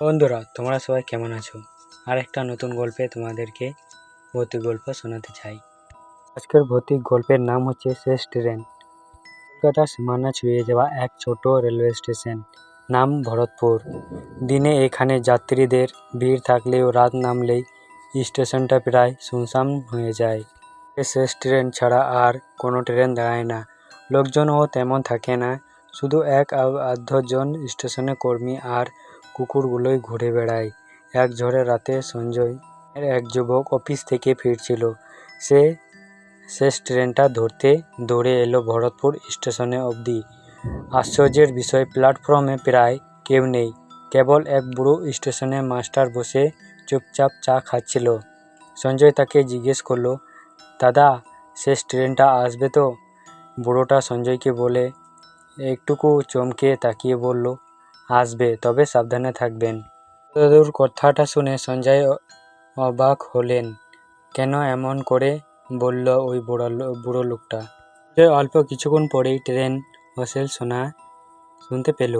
বন্ধুরা, তোমরা সবাই কেমন আছো? আর একটা নতুন গল্পে তোমাদেরকে ভৌতিক গল্প শোনাতে চাই। আজকের ভৌতিক গল্পের নাম হচ্ছে শেষ ট্রেন। কলকাতার সীমানা ছুঁয়ে যাওয়া এক ছোট রেলওয়ে স্টেশন, নাম ভরতপুর। দিনে এখানে যাত্রীদের ভিড় থাকলেও রাত নামলেই স্টেশনটা প্রায় শুনশান হয়ে যায়। শেষ ট্রেন ছাড়া আর কোনো ট্রেন দাঁড়ায় না। লোকজনও তেমন থাকে না, শুধু এক আধজন স্টেশনে কর্মী আর কুকুরগুলোই ঘুরে বেড়ায়। এক ঝড়ে রাতে সঞ্জয় এক যুবক অফিস থেকে ফিরছিল। সে শেষ ট্রেনটা ধরতে দৌড়ে এলো ভরতপুর স্টেশনে অবধি। আশ্চর্যের বিষয়, প্ল্যাটফর্মে প্রায় কেউ নেই। কেবল এক বুড়ো স্টেশনে মাস্টার বসে চুপচাপ চা খাচ্ছিল। সঞ্জয় তাকে জিজ্ঞেস করল, দাদা শেষ ট্রেনটা আসবে তো? বুড়োটা সঞ্জয়কে বলে, একটুকু চমকে তাকিয়ে বলল আসবে তবে সাবধানে থাকবেন। দাদুর কথাটা শুনে সঞ্জয় অবাক হলেন। কেন এমন করে বলল ওই বুড়ো বুড়ো লোকটা? অল্প কিছুক্ষণ পরেই ট্রেন হোসেল শোনা শুনতে পেল।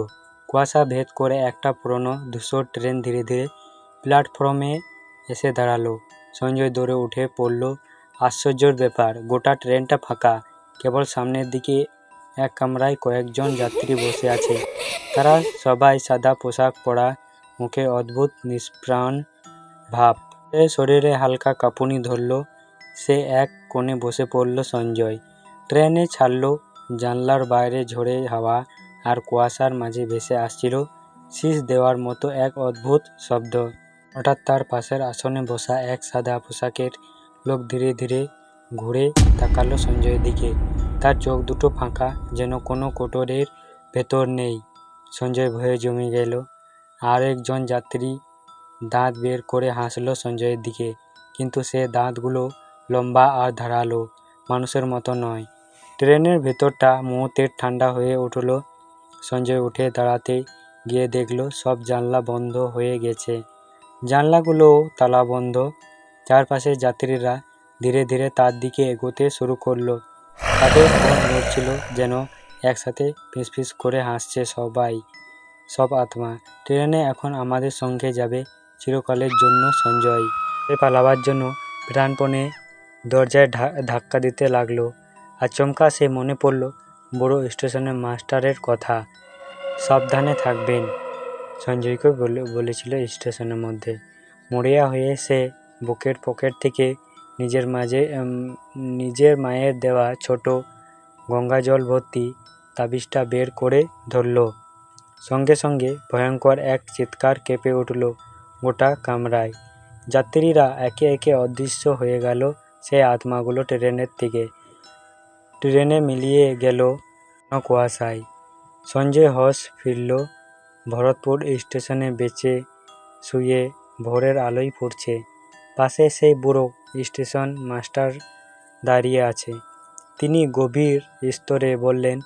কুয়াশা ভেদ করে একটা পুরনো ধূসর ট্রেন ধীরে ধীরে প্ল্যাটফর্মে এসে দাঁড়াল। সঞ্জয় দৌড়ে উঠে পড়ল। আশ্চর্যর ব্যাপার, গোটা ট্রেনটা ফাঁকা। কেবল সামনের দিকে এক কামরায় কয়েকজন যাত্রী বসে আছে। তারা সবাই সাদা পোশাক পরা, মুখে অদ্ভুত নিষ্প্রাণ ভাব। সে শরীরে হালকা কাঁপুনি ধরল, সে এক কোণে বসে পড়ল সঞ্জয়। ট্রেনে ছাড়ল, জানলার বাইরে ঝোড়ে হাওয়া আর কুয়াশার মাঝে ভেসে আসছিল, শীষ দেওয়ার মতো এক অদ্ভুত শব্দ। হঠাৎ তার পাশের আসনে বসা এক সাদা পোশাকের লোক ধীরে ধীরে ঘুরে তাকালো সঞ্জয়ের দিকে। তার চোখ দুটো ফাঁকা, যেন কোনো কোটরের ভেতর নেই। সঞ্জয় ভয়ে জমে গেল। আর একজন যাত্রী দাঁত বের করে হাসলো সঞ্জয়ের দিকে, কিন্তু সে দাঁতগুলো লম্বা আর ধারালো, মানুষের মতো নয়। ট্রেনের ভেতরটা মুহূর্তের ঠান্ডা হয়ে উঠল। সঞ্জয় উঠে দাঁড়াতে গিয়ে দেখল সব জানলা বন্ধ হয়ে গেছে। জানলাগুলোও তালা বন্ধ। চারপাশের যাত্রীরা ধীরে ধীরে তার দিকে এগোতে শুরু করল। তাদের মন নড়ছিল যেন একসাথে ফিসফিস করে হাসছে সবাই। সব আত্মা, ট্রেনে এখন আমাদের সঙ্গে যাবে চিরকালের জন্য সঞ্জয়। সে পালাবার জন্য প্রাণপণে দরজায় ধাক্কা দিতে লাগল। আচমকা সে মনে পড়ল, বড় স্টেশনের মাস্টারের কথা। সাবধানে থাকবেন। সঞ্জয়কে বলে, বলেছিল স্টেশনের মধ্যে। মরিয়া হয়ে সে বুকের পকেট থেকে নিজের মাঝে নিজের মায়ের দেওয়া ছোট গঙ্গা জল ভর্তি তাবিজটা বের করে ধরল। সঙ্গে সঙ্গে ভয়ঙ্কর এক চিৎকার কেঁপে উঠল গোটা কামরায়। যাত্রীরা একে একে অদৃশ্য হয়ে গেল সেই আত্মাগুলো ট্রেনের থেকে ট্রেনে মিলিয়ে গেল কুয়াশায় সঞ্জয় হস ফিরল, ভরতপুর স্টেশনে বেঁচে শুয়ে ভোরের আলোয় পড়ছে পাশে সেই বুড়ো স্টেশন মাস্টার দাঁড়িয়ে আছে। তিনি গভীর স্তরে বললেন,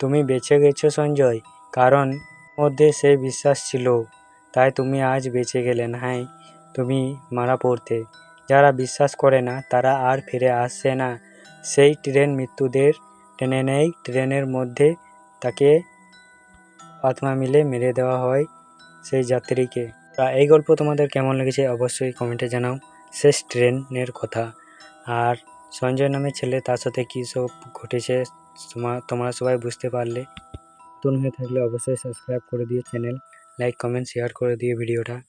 তুমি বেঁচে গেছো সঞ্জয়, কারণ মধ্যে সেই বিশ্বাস ছিল, তাই তুমি আজ বেঁচে গেলে হ্যাঁ তুমি মারা পড়তে। যারা বিশ্বাস করে না, তারা আর ফিরে আসছে না। সেই ট্রেন মৃত্যুদের টেনে নেয়। ট্রেনের মধ্যে তাকে আত্মা মিলে মেরে দেওয়া হয় সেই যাত্রীকে। তা এই গল্প তোমাদের কেমন লেগেছে অবশ্যই কমেন্টে জানাও। শেষ ট্রেনের কথা। আর সঞ্জয় নামে ছেলে, তার সাথে কী সব ঘটেছে তোমা- তোমরা সবাই বুঝতে পারলে? নতুন হয়ে থাকলে অবশ্যই সাবস্ক্রাইব করে দিও চ্যানেল লাইক কমেন্ট শেয়ার করে দিও ভিডিওটা